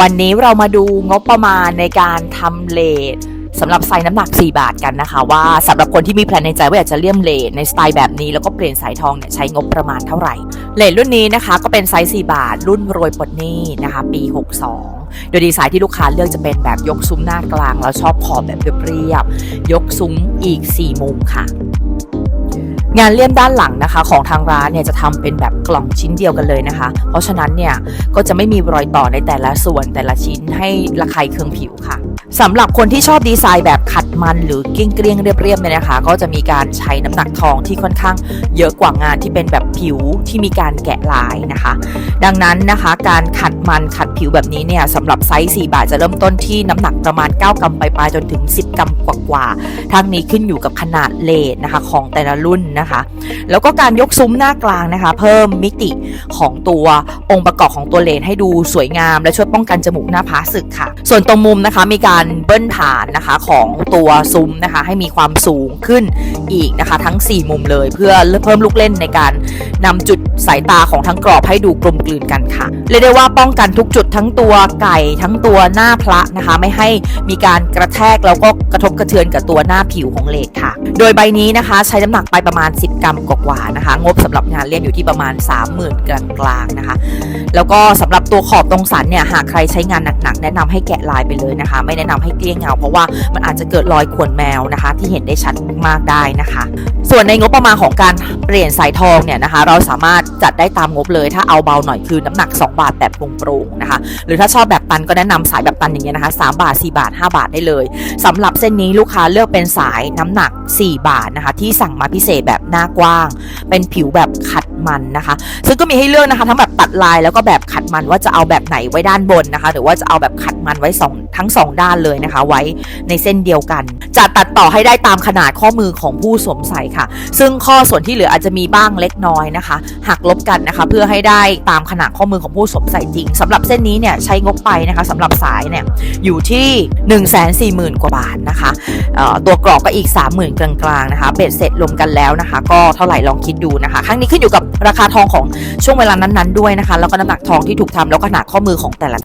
วันนี้เรามาดูงบประมาณในการทำเลทสำหรับไซส์น้ำหนัก 4 บาทกันนะคะ ว่าสำหรับคนที่มีแพลนในใจว่าอยากจะเลี่ยมเลทในสไตล์แบบนี้แล้วก็เปลี่ยนสายทองเนี่ยใช้งบประมาณเท่าไหร่ เลทรุ่นนี้นะคะก็เป็นไซส์ 4 บาท รุ่นโรยปลดหนี้นะคะ ปี 62โดยดีไซน์ที่ลูกค้าเลือกจะเป็นแบบยกซุ้มหน้ากลาง แล้วชอบขอบแบบเรียบๆยกซุ้มอีก 4 มุมค่ะ งานเลี่ยมด้านหลังนะคะ ของทางร้านเนี่ยจะทำเป็นแบบกล่องชิ้นเดียวกันเลยนะคะ เพราะฉะนั้นเนี่ยก็จะไม่มีรอยต่อในแต่ละส่วนแต่ละชิ้นให้ระคายเคืองผิวค่ะ สำหรับคนที่ชอบดีไซน์แบบขัดมันหรือเกลี้ยงเกลี้ยงเรียบๆเนี่ยนะคะ ก็จะมีการใช้น้ำหนักทองที่ค่อนข้างเยอะกว่างานที่เป็นแบบผิวที่มีการแกะลายนะคะ ดังนั้นนะคะ การขัดมันขัดผิวแบบนี้เนี่ยสำหรับไซส์4บาทจะเริ่มต้นที่น้ำหนักประมาณ 9กรัมไปลายจนถึง 10กรัมกว่าๆทั้งนี้ขึ้นอยู่กับขนาดเลทนะคะของแต่ละรุ่นนะคะ แล้วก็การยกซุ้มหน้ากลางนะคะ เพิ่มมิติของตัวองค์ประกอบของตัวเลนให้ดูสวยงาม และช่วยป้องกันจมูกหน้าผาสึกค่ะ ส่วนตรงมุมนะคะมีการเบิ้ลฐานนะคะของตัวซุ้มนะคะให้มีความสูงขึ้นอีกนะคะทั้ง 4 มุมเลย เพื่อเพิ่มลูกเล่นในการนำจุดสายตาของทั้งกรอบให้ดูกลมกลืนกันค่ะเรียกได้ว่าป้องกันทุกจุดทั้งตัวไก่ทั้งตัวหน้าพระนะคะ ไม่ให้มีการกระแทกแล้วก็กระทบกระเทือนกับตัวหน้าผิวของเลดค่ะ โดยใบนี้นะคะใช้น้ำหนักไปประมาณ 10 กรัมกว่าๆนะคะ งบสำหรับงานเลี่ยมอยู่ที่ประมาณ 30,000กลางๆนะคะ แล้วก็สำหรับ ตัวขอบตรงสันเนี่ยหากใครใช้งานหนักๆ แนะนำให้แกะลายไปเลยนะคะ ไม่แนะนำให้เกลี้ยงเงา เพราะว่ามันอาจจะเกิดรอยข่วนแมวนะคะ ที่เห็นได้ชัดมากได้นะคะ ส่วนในงบประมาณของการเปลี่ยนสายทองเนี่ยนะคะ เราสามารถจัดได้ตามงบเลย ถ้าเอาเบาหน่อยคือน้ำหนัก 2 บาทแบบโปร่งๆนะคะ หรือถ้าชอบแบบตันก็แนะนำสายแบบตันอย่างเงี้ยนะคะ3บาท 4 บาท 5 บาทได้เลยสำหรับเส้นนี้ลูกค้าเลือกเป็นสายน้ำหนัก 4 บาทนะคะ ที่สั่งมาพิเศษแบบหน้ากว้าง เป็นผิวแบบขัด มันนะคะ ซึ่งก็มีให้เลือกนะคะทั้งแบบตัดลายแล้วก็แบบขัดมันว่าจะเอาแบบไหนไว้ด้านบนนะคะ หรือว่าจะเอาแบบขัดมันไว้สองทั้งสองด้านเลยนะคะ ไว้ในเส้นเดียวกัน จะตัดต่อให้ได้ตามขนาดข้อมือของผู้สวมใส่ค่ะ ซึ่งข้อส่วนที่เหลืออาจจะมีบ้างเล็กน้อยนะคะหักลบกันนะคะ เพื่อให้ได้ตามขนาดข้อมือของผู้สวมใส่จริงสำหรับเส้นนี้เนี่ยใช้งบไปนะคะสำหรับสายเนี่ยอยู่ที่ 1 4 0 0 0 0 กว่าบาทนะคะตัวกรอบก็อีก 30,000 กลางๆนะคะเบ็ดเสร็จรวมกันแล้วนะคะ ก็เท่าไหร่ลองคิดดูนะคะ ครั้งนี้ขึ้นอยู่กับราคาทองของช่วงเวลานั้นๆด้วยนะคะ แล้วก็น้ำหนักทองที่ถูกทำแล้วก็ขนาดข้อมือของแต่ละ